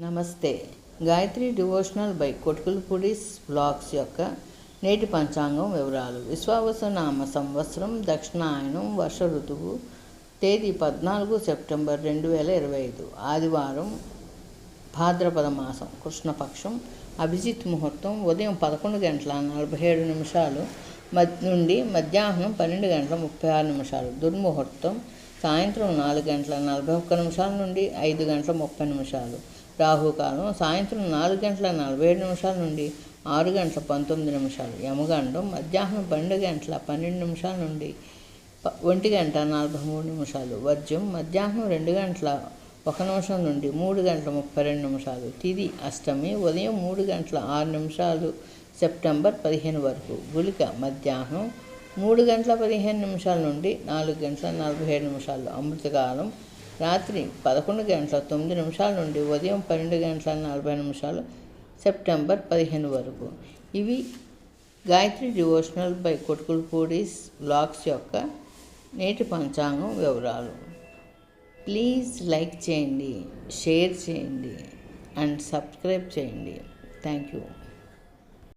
నమస్తే. Gayatri devotional by Kottukulapudi's blogs యొక్క నేటి పంచాంగం వివరాలు. విశ్వావసనామ సంవత్సరం దక్షిణాయనం వర్ష ఋతువు తేదీ పద్నాలుగు సెప్టెంబర్ రెండు వేల ఇరవై ఐదు. ఆదివారం భాద్రపద మాసం కృష్ణపక్షం అభిజిత్ ముహూర్తం ఉదయం పదకొండు గంటల నలభై ఏడు నిమిషాలు మద్ నుండి మధ్యాహ్నం పన్నెండు గంటల ముప్పై ఆరు నిమిషాలు. దుర్ముహూర్తం సాయంత్రం నాలుగు గంటల నలభై ఒక్క నిమిషాల నుండి ఐదు గంటల ముప్పై నిమిషాలు. రాహుకాలం సాయంత్రం నాలుగు గంటల నలభై ఏడు నిమిషాల నుండి ఆరు గంటల పంతొమ్మిది నిమిషాలు. యమగండం మధ్యాహ్నం పన్నెండు గంటల పన్నెండు నిమిషాల నుండి ఒంటి గంట నలభై మూడు నిమిషాలు. వర్జ్యం మధ్యాహ్నం రెండు గంటల ఒక నిమిషం నుండి మూడు గంటల ముప్పై రెండు నిమిషాలు. తిది అష్టమి ఉదయం మూడు గంటల ఆరు నిమిషాలు సెప్టెంబర్ పదిహేను వరకు. గుళిక మధ్యాహ్నం మూడు గంటల పదిహేను నిమిషాల నుండి నాలుగు గంటల నలభై ఏడు నిమిషాలు. అమృతకాలం రాత్రి పదకొండు గంటల తొమ్మిది నిమిషాల నుండి ఉదయం పన్నెండు గంటల నలభై నిమిషాలు సెప్టెంబర్ పదిహేను వరకు. ఇవి Gayatri devotional by Kottukulapudi's blogs యొక్క నేటి పంచాంగం వివరాలు. ప్లీజ్ లైక్ చేయండి షేర్ చేయండి అండ్ సబ్స్క్రైబ్ చేయండి. Thank you.